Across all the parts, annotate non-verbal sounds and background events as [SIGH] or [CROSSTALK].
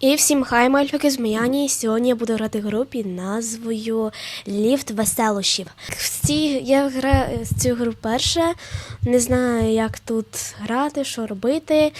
І всім хай, мальфики з Мияні. Сьогодні я буду грати в гру під назвою Ліфт веселощів. В я граю цю гру перше, не знаю, як тут грати, що робити,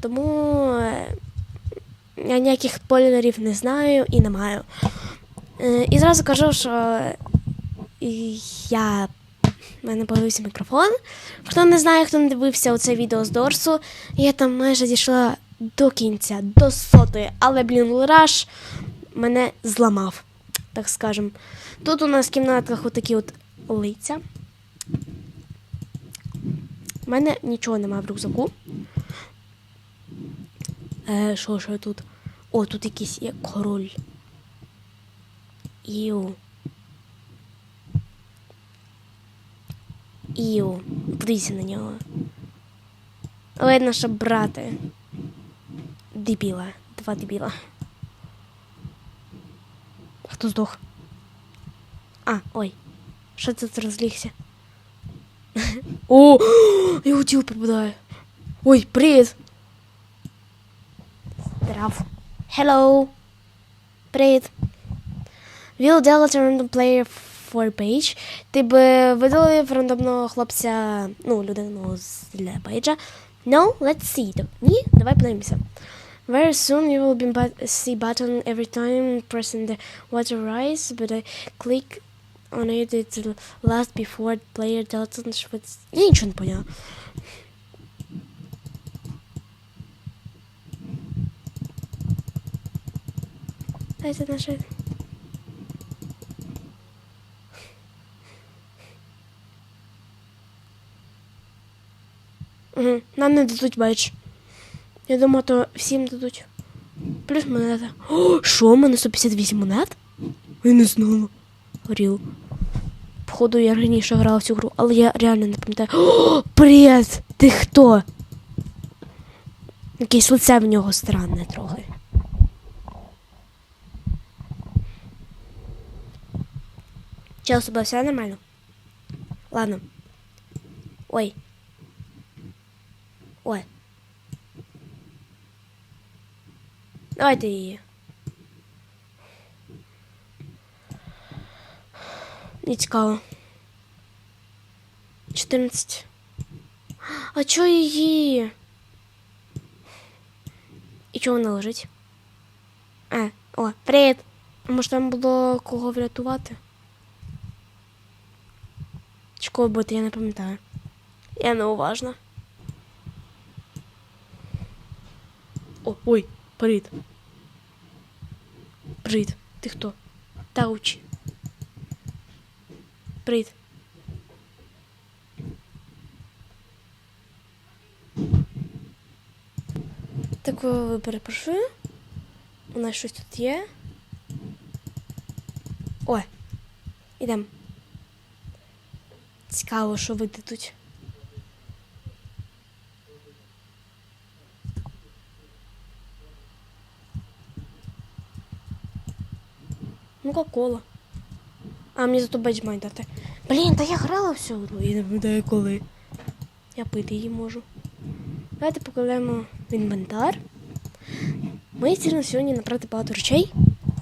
тому е, я ніяких спойлерів не знаю і не маю. Е, І зразу кажу, що я. У мене появився мікрофон. Хто не знає, хто не дивився оце відео з Дорсу, я там майже дійшла до кінця, до сотої, але, блін, Лураж мене зламав, так скажем. Тут у нас в кімнатках отакі от лиця. У мене нічого немає в рюкзаку. Е, що ще тут? О, тут якийсь є король. Іу. Іу. Подивіться на нього. Видно, що брати. Дебіла. Два дебіла. Хто здох? А, ой. Що це тут розлігся? О! Я у тіл попадаю. Ой, привіт! Здрав. Hello. Привіт. Will a random player for page. Ти б видалив рандомного хлопця, ну, людину з для пейджа. No, let's see. Ні? Давай подивимося. Very soon you will be but see button every time pressing the water rise, but I click on it it will last before player doesn't switch. Я нічого не поняла. Дайте наше. Угу. Нам не дадуть бейдж. Я думаю, то всім дадуть. Плюс монета. О, що, у мене 158 монет? Я не знала. Горіл. Походу, я раніше грала в цю гру, але я реально не пам'ятаю. О, привіт! Ти хто? Якесь лице в нього странне трохи. Че, у тебе все нормально? Ладно. Ой. Ой. Давайте її. Не цікаво. 14. А чо її? І чого вона лежить? А, о, привіт. Може там було кого врятувати? Чи кого бити, я не пам'ятаю. Я неуважна. О, ой, привіт. Привіт. Ти хто? Таучі. Привіт. Так, перепрошую. У нас щось тут є. О, ідем. Цікаво, що ви тут. Ну-ка, кола. А, мені зато бейдж дати. Блін, та я грала всю гру, я не пам'ятаю коли. Я пити її можу. Давайте покладемо в інвентар. Ми ціль на сьогодні набрати багато речей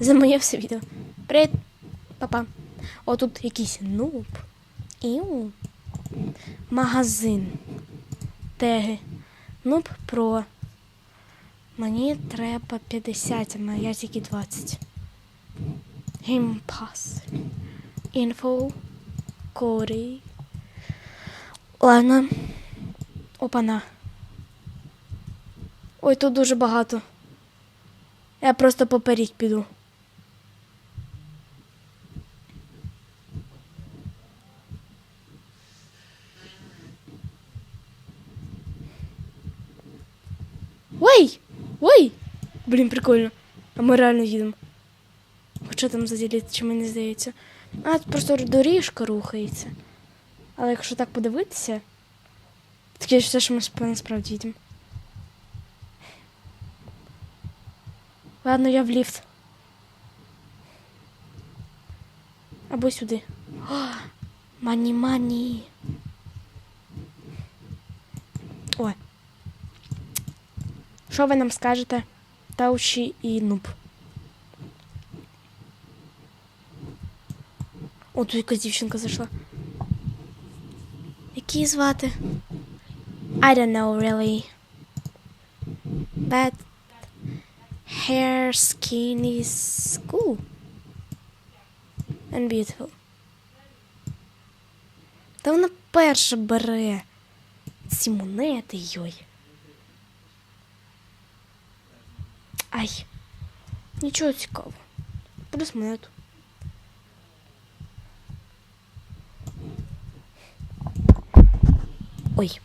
за моє все відео. Привіт, папа. О, тут якийсь нуб. Іу. Магазин. Теги. Нуб про. Мені треба 50, а я тільки 20. Геймпас. Інфо. Кори. Ладно. Опана. Ой, тут дуже багато. Я просто поперіть піду. Ой! Ой! Блін, прикольно. А ми реально їдемо. Хоча там заділити, чи мені здається. А, просто доріжка рухається. Але якщо так подивитися, таке все, що ми насправді їдемо. Ладно, я в ліфт. Або сюди. О, мані мані. Ой. Що ви нам скажете? Таучі і Нуб. О, тут якась дівчинка зайшла. Як її звати? I don't know really. But her skin is cool and beautiful. Та вона перша бере ці монети, йой. Ай. Нічого цікавого. Плюс монету. Ой.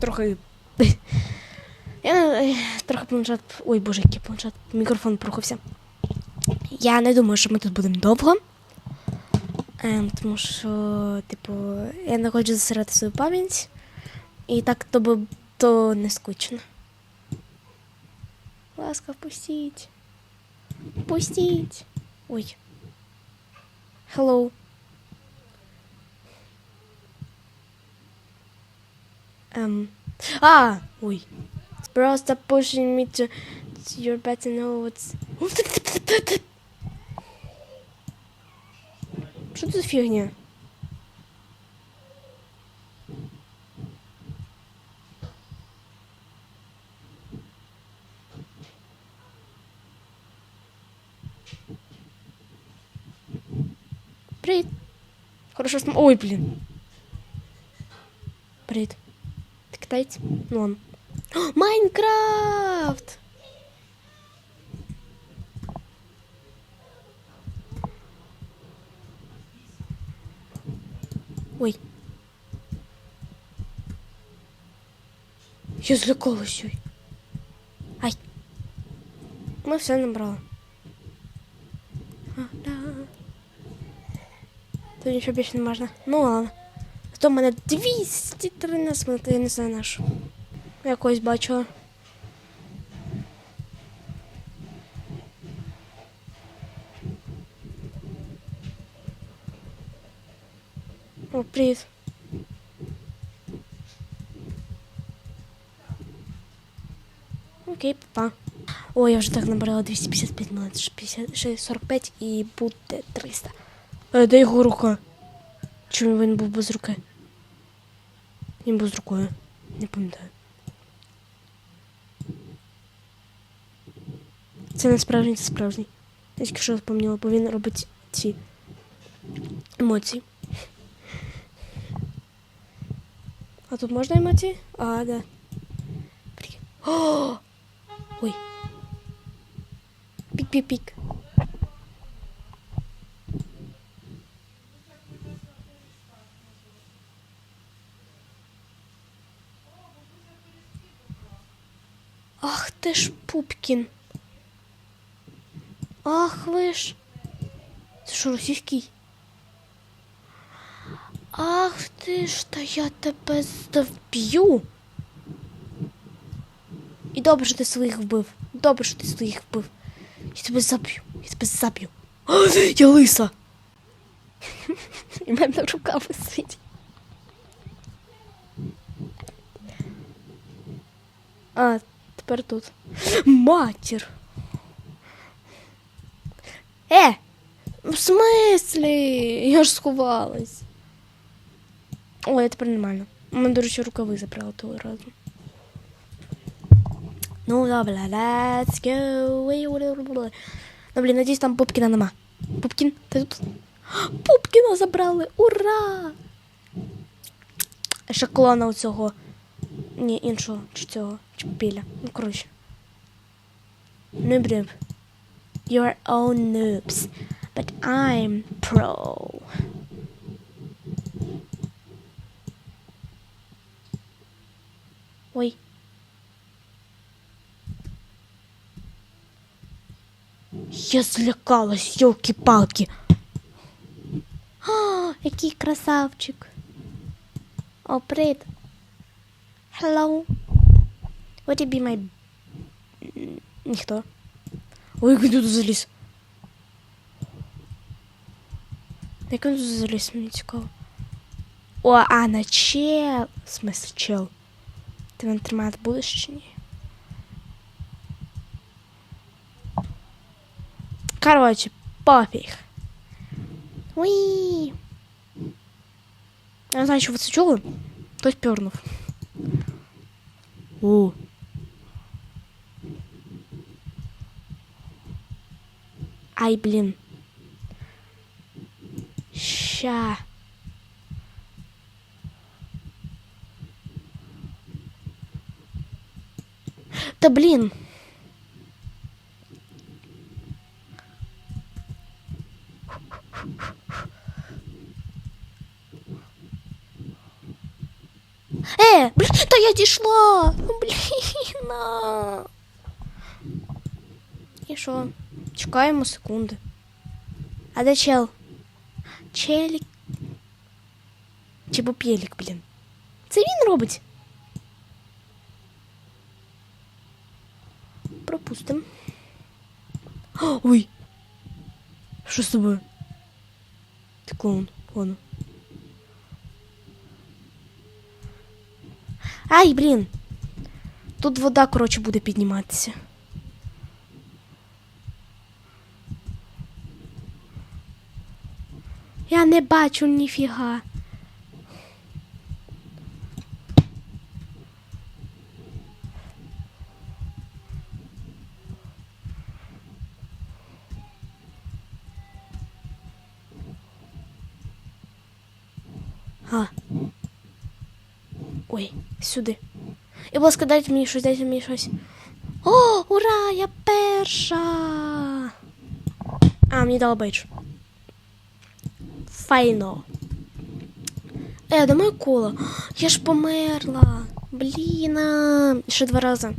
Трохи. [LAUGHS] Я е, трохи планшет. Ой, боже, який планшет. Мікрофон прохався. Я не думаю, що ми тут будемо довго. Ем, тому що, типу, я не хочу засирати свою пам'ять. І так то би то не скучно. Ласка, впустіть. Пустіть. Ой. Hello. Ем. А! Ой. Просто pushing me to, to your bed to know what's... Що це за фігня? Привіт. Хорошо см... Ой, блін. Привіт. Ти китаєць? Ну он. О, Майнкрафт! Ой. Я злякалась. Ой. Ай. Ми все набрали. А, да. Тут нічого більше не можна. Ну ладно. Зато в мене 213 минут, я не знаю на що. Якось бачила. О, привіт. Окей, папа. Ой, я вже так набрала 255 минут, ще 50, ще 45 і буде 300. Е, де його рука? Чому він був без руки? Він був з рукою. Не пам'ятаю. Це не справжній, це справжній. Я тільки що запам'ятала, бо він робить ці емоції. А тут можна емоції? А, да. О! Ой. Пік-пік-пік. Ах ти ж Пупкін. Ах ви ж. Це що, російський? Ах ти ж, та я тебе здовб'ю. І добре, що ти своїх вбив. Добре, що ти своїх вбив. Я тебе заб'ю. Я тебе заб'ю. [GASPS] Я лиса. [LAUGHS] І мене рука висить. А, тепер тут. Матір. Е! В смислі? Я ж сховалась. Ой, тепер нормально. У до речі, рукави забрали того разу. Ну, добре, let's go. Ну, блін, надіюсь, там Пупкіна нема. Пупкін, ти тут? [GASPS] Пупкіна забрали! Ура! Ще клона у цього. Ні, іншого, чи цього, чи біля. Ну, коротше. Noob noob. You're all noobs, but I'm pro. Ой. Я злякалась, йолки-палки. О, який красавчик. О, привіт. Hello. What it be my... Ніхто. Ой, куди тут заліз. Як он тут залез мені цікаво. О, а на чел. В смысле, чел. Ти мене тримати будеш чи ні? Короче, пофіг. Уи. Я не знаю, що ви це чули. Хтось. О. Ай, блін. Ща. Та блін. Е, блін, та я дійшла. Ну, Блін. а. І що? Чекаємо секунди. А де чел? Челік. Чи попєлік, блін. Це він робить. Пропустим. О, Ой. Що з тобою? Ти клоун, ладно. Ай, блін. Тут вода, коротше, буде підніматися. Я не бачу ніфіга. А. Ой, сюди. І, будь ласка, дайте мені щось, дайте мені щось. О, ура! Я перша! А, мені дала бейдж. Файно. Е, де моя кола? Я ж померла. Блін. Ще два рази.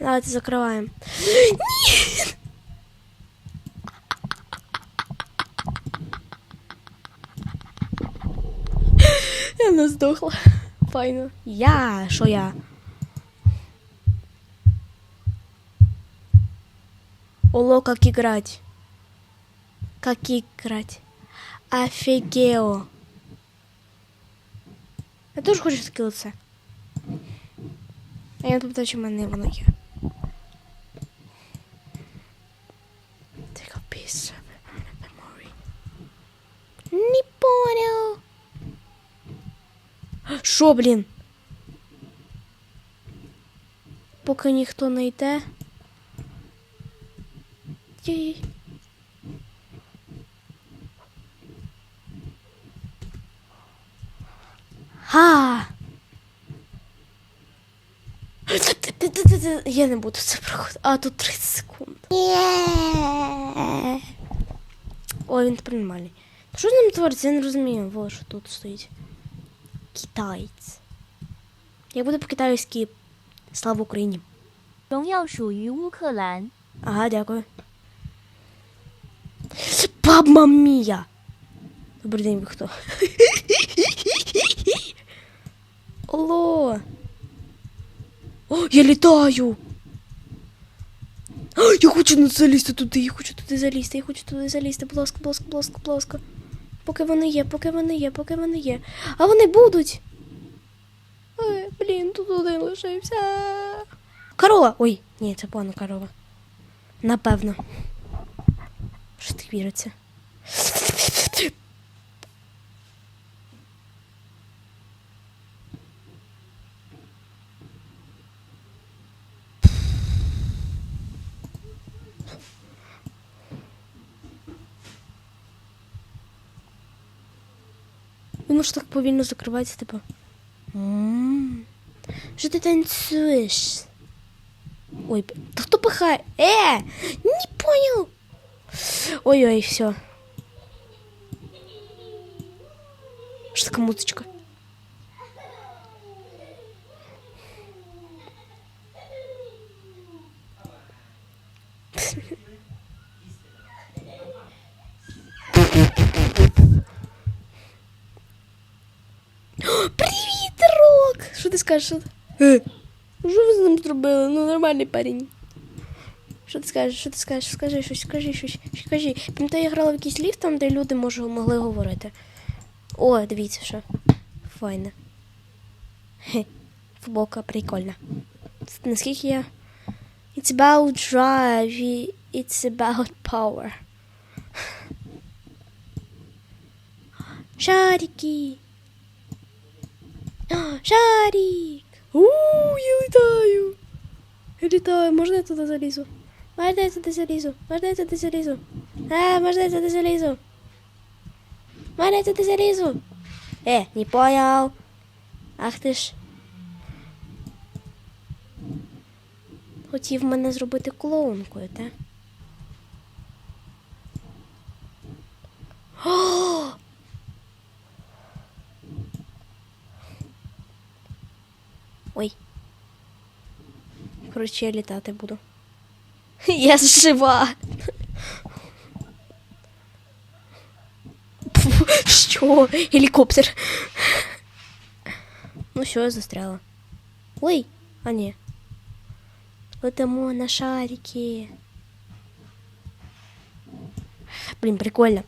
Давайте закриваємо. Ні! Я не здохла. Файно. Я, що я? Оло, как играть. Как играть. Офигел. Я теж хочу таке лице. А я тут чи в мене воно є. Take a piece of memory. Не понял. Що, блін? Поки ніхто не йде. Єй. Ха! Я не буду це проходити. А, тут 30 секунд. Ой, він тепер нормальний. Що з ним твориться? Я не розумію. Во, що тут стоїть. Китаєць. Я буду по-китайськи. Слава Україні. 荣耀属于乌克兰。 Ага, дякую. Мамма! Добрий день, ви хто? Алло! О, я літаю! О, я хочу залізти туди, я хочу туди залізти, я хочу туди залізти, будь ласка, будь ласка, будь ласка, будь ласка. Поки вони є, поки вони є, поки вони є. А вони будуть. Ой, блін, тут один лишився. Корова! Ой, ні, це пана корова. Напевно. Що так віриться? Він може так повільно закривається, типу. М. Що ти танцюєш? Ой, та хто пихає? Е! Не понял! Ой-ой, все. Что такая музычка? [GASPS] Привіт, Рок! Що ти скажеш? Що Е, ви з ним зробили? Ну, нормальний парень. Що ти скажеш? Що ти скажеш? Скажи щось, скажи щось. Скажи. Пам'ятаю, я грала в якийсь ліфт, там, де люди може, могли говорити. О, дивіться, що. Файне. Хе. Футболка прикольна. наскільки я. It's about drive, it's about power. Шарики. Шарик. У, я літаю. Я літаю, можна я туди залізу? Можна я туди залізу? Можна я туди залізу? А, можна я туди залізу? Можна я туди залізу? Е, не понял. Ах ти ж. Хотів мене зробити клоункою, та? О! Ой. Коротше, я літати буду. [LAUGHS] Я жива. Що? Гелікоптер. Ну що, я застряла. Ой, а ні. Летимо на шарики. Блін, прикольно.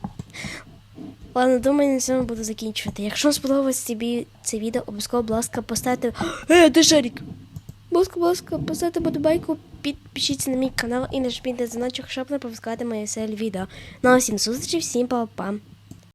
Ладно, думаю, на цьому буду закінчувати. Якщо сподобалось тобі це відео, обов'язково, будь ласка, поставте. Е, де шарик? Будь ласка, будь ласка, поставте подобайку, підпишіться на мій канал і нажміть на дзвіночок, щоб не пропускати мої селі відео. Ну а всім зустрічі, всім па-па.